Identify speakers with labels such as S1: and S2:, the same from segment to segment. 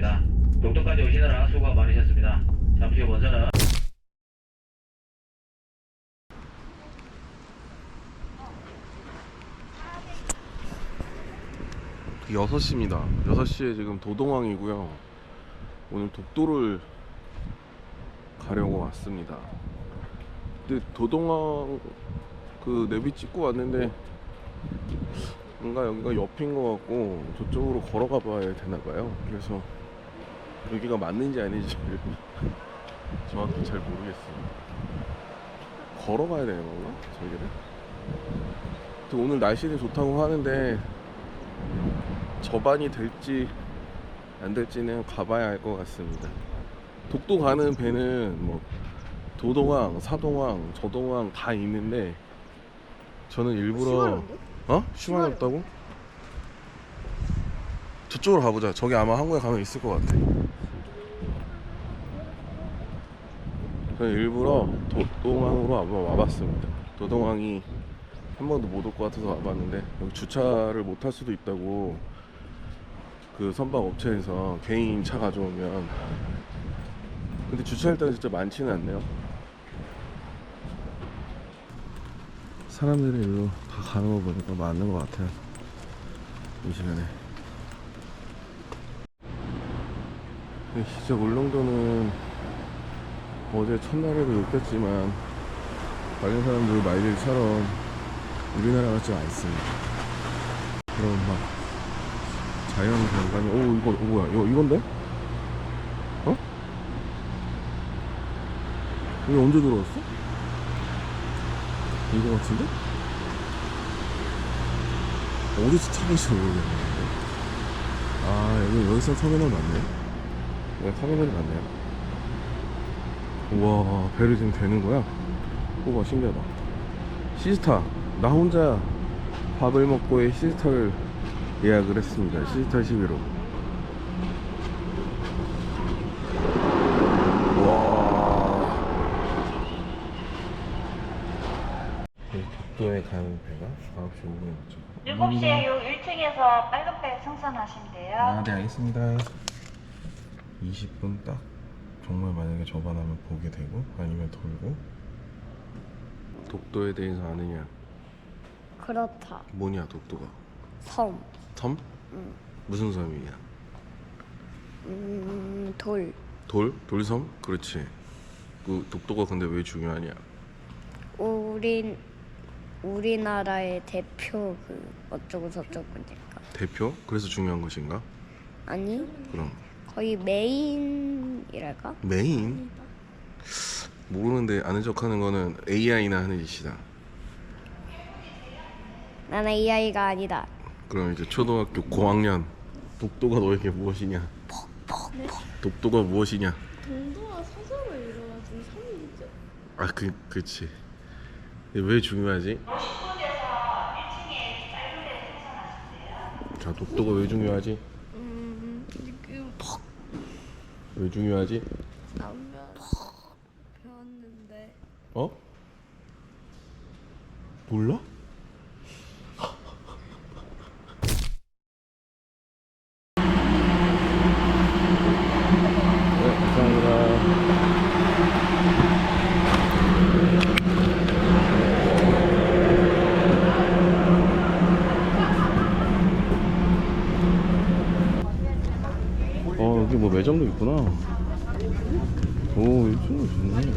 S1: 있습니다. 독도까지 오시느라 수고가 많으셨습니다. 잠시 후 먼저는
S2: 6시입니다. 6시에 지금 도동항이고요. 오늘 독도를 가려고 왔습니다. 근데 도동항 그 내비 찍고 왔는데 뭔가 여기가 옆인 것 같고 저쪽으로 걸어가 봐야 되나 봐요. 그래서 여기가 맞는지 아닌지 정확히 잘 모르겠습니다. 걸어가야 되는 건가? 저기를? 오늘 날씨는 좋다고 하는데 저반이 될지 안 될지는 가봐야 알 것 같습니다. 독도 가는 배는 뭐 도동항, 사동항, 저동항 다 있는데 저는 일부러 어? 시간없다고? 저쪽으로 가보자. 저기 아마 한국에 가면 있을 것 같아. 저는 일부러 도 동항으로 한번 와봤습니다. 도동항이 한 번도 못 올 것 같아서 와봤는데 여기 주차를 못 할 수도 있다고 그 선박 업체에서 개인 차 가져오면. 근데 주차할 때가 진짜 많지는 않네요. 사람들이 일로 다 가는 거 보니까 맞는 것 같아요 이 시간에. 진짜 울릉도는 어제 첫날에도 느꼈지만 많은 사람들 말들처럼 우리나라 같지 않습니다 그런 막 자연 경관이 오 이거 어, 뭐야 이거 이건데? 어? 여기 언제 들어왔어? 이거 같은데? 어디서 타는지 모르겠네 아 여기 여기서 터미널 맞네 여기 터미널이 맞네요 우와 배를 지금 되는 거야? 우와 신기하다. 시스타 나 혼자 밥을 먹고의 시스타를 예약을 했습니다. 시스타 11호 와. 독도에 가는 배가 9시 5분에 도착
S3: 7시에 요 1층에서 빨간 배 승선하시면 돼요.
S2: 아네 알겠습니다. 20분 딱 정말 만약에 저반하면 보게 되고 아니면 돌고 독도에 대해서 아느냐
S4: 그렇다.
S2: 뭐냐 독도가
S4: 섬.
S2: 섬? 무슨 섬이냐
S4: 음, 돌.
S2: 돌? 돌섬? 그렇지 그 독도가 근데 왜 중요하냐
S4: 우린 우리나라의 대표 그 어쩌고 저쩌고니까.
S2: 대표? 그래서 중요한 것인가?
S4: 아니
S2: 그럼
S4: 거의 메인이랄까?
S2: 메인? 모르는데 아는 척하는 거는 AI나 하는 짓이다
S4: 나는 이 아이가 아니다.
S2: 그럼 이제 초등학교 고학년 독도가 너에게 무엇이냐 독도가 무엇이냐
S5: 동도와 서서로 이루어진 섬이죠.
S2: 아 그, 그치 왜 중요하지? 자 독도가 왜 중요하지?
S5: 음, 지금
S2: 왜 중요하지?
S5: 남면 배웠는데
S2: 어? 몰라? 네, 감사합니다. 어, 여기 뭐 매점도 있구나. 오, 이쪽도 좋네.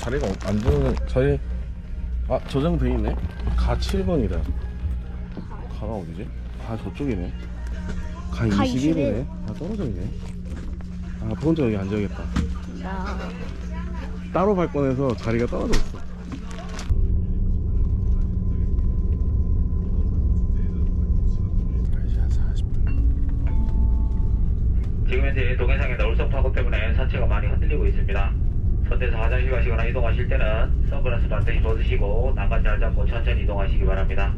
S2: 자리가 없- 안 되는 자리 아 저장 돼 있네 가 7번이다 가가 어디지? 아 저쪽이네
S4: 가가
S2: 21이네 아 떨어져 있네. 아 혼자 여기 앉아야겠다.
S4: 나
S2: 따로 발권해서 자리가 떨어져 있어.
S1: 지금 현재 동해상의 울성 파고 때문에 산체가 많이 흔들리고 있습니다. 선대에서 화장실 가시거나 이동하실 때는 선글라스 반드시 벗으시고 난간 잘 잡고 천천히 이동하시기 바랍니다.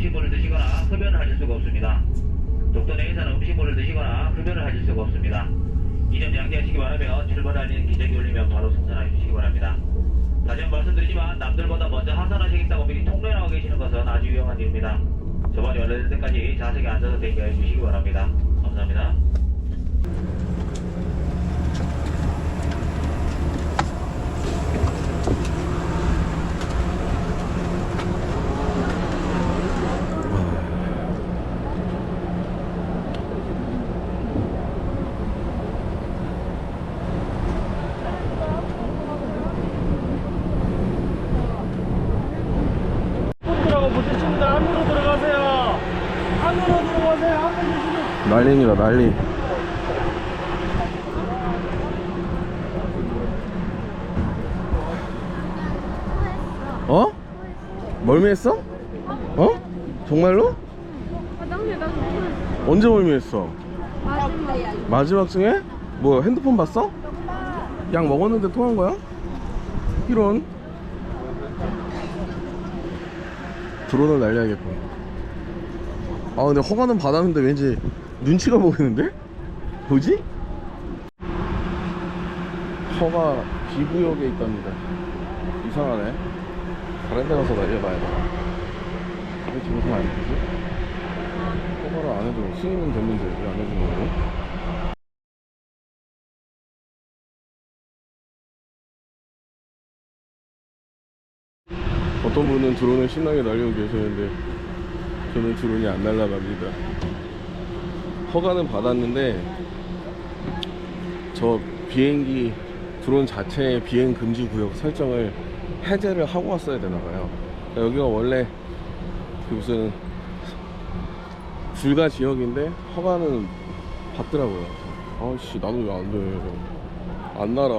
S1: 음식물을 드시거나 흡연을 하실 수가 없습니다. 독도 내에서는 음식물을 드시거나 흡연을 하실 수가 없습니다. 이점 양지하시기 바라며 출발 알리는 기적이 울리면 바로 승선해 주시기 바랍니다. 다시 한번 말씀드리지만 남들보다 먼저 하산하시겠다고 미리 통로에 나와 계시는 것은 아주 위험한 일입니다. 저번이 완료될 때까지 좌석에 앉아서 대기해 주시기 바랍니다. 감사합니다.
S6: 부딪힙니다. 안으로 들어가세요. 안으로 들어가세요. 앞에 계시는
S2: 난리입니다 난리 어? 멀미했어? 어? 정말로? 언제 멀미했어?
S5: 마지막.
S2: 중에? 뭐 핸드폰 봤어? 약 먹었는데 토한 거야? 이런 드론을 날려야겠군 아 근데 허가는 받았는데 왠지 눈치가 보이는데? 뭐지? 허가 B구역에 있답니다 이상하네 다른 데 가서 날려봐야 돼왜 지금 안 되지? 허가를 안 해도 승인은 됐는데 왜 안 해주는 거지? 어떤 분은 드론을 신나게 날리고 계시는데 저는 드론이 안 날아갑니다. 허가는 받았는데 저 비행기 드론 자체의 비행 금지 구역 설정을 해제를 하고 왔어야 되나 봐요. 그러니까 여기가 원래 그 무슨 불가 지역인데 허가는 받더라고요. 아씨 나도 왜 안 돼? 안 날아.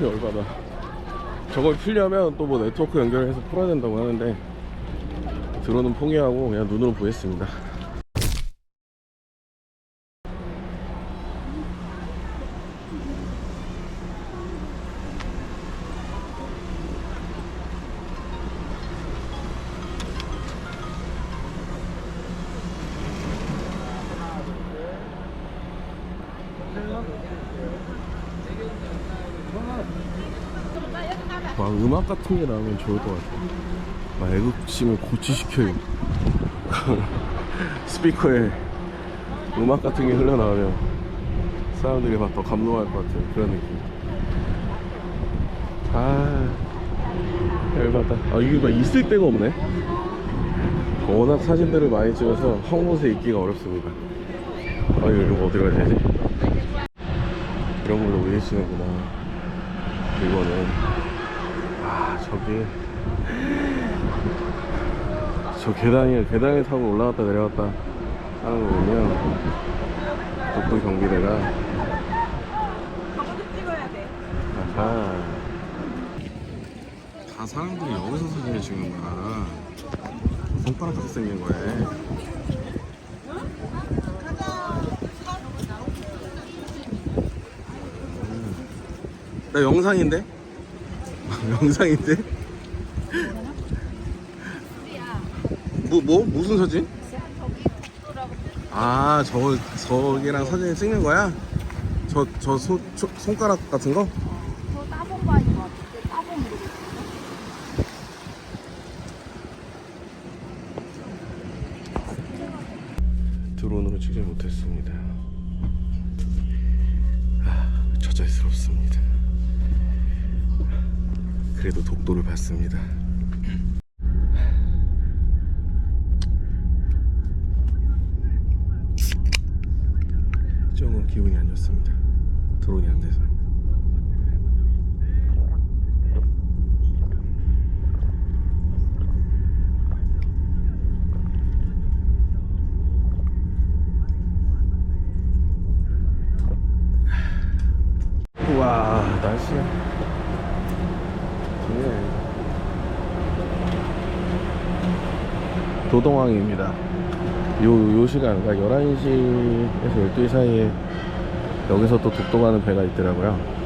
S2: 열받아. 저걸 풀려면 또 뭐 네트워크 연결해서 풀어야 된다고 하는데 드론은 포기하고 그냥 눈으로 보겠습니다. 막 음악 같은 게 나오면 좋을 것 같아. 막 애국심을 고취시켜요. 스피커에 음악 같은 게 흘러나오면 사람들이 막 더 감동할 것 같은 그런 느낌. 아, 열받다. 아, 이게 막 있을 데가 없네. 워낙 사진들을 많이 찍어서 한 곳에 있기가 어렵습니다. 아, 이거 이거 어디로 가야 되지? 이런 걸로 우회시는구나. 이거는 아 저기 저 계단이 계단을 타고 올라갔다 내려갔다 하는 거군요 독도 경비대가 아하 다 사람들이 여기서 사진을 찍는구나 손가락 같이 생긴 거에 음. 나 영상인데? 영상인데? 뭐, 뭐? 무슨 사진? 아, 저, 저기랑 사진 찍는 거야? 저, 저 손, 초- 손가락 같은 거?
S5: 저.
S2: 드론으로 찍지 못했습니다. 아, 저자스럽습니다. 그래도 독도를 봤습니다. 조금 기분이 안 좋습니다. 드론이 안 돼서. 우와 날씨 좋네 도동항입니다. 요, 요 시간 그러니까 11시에서 12시 사이에 여기서 또 독도 가는 배가 있더라고요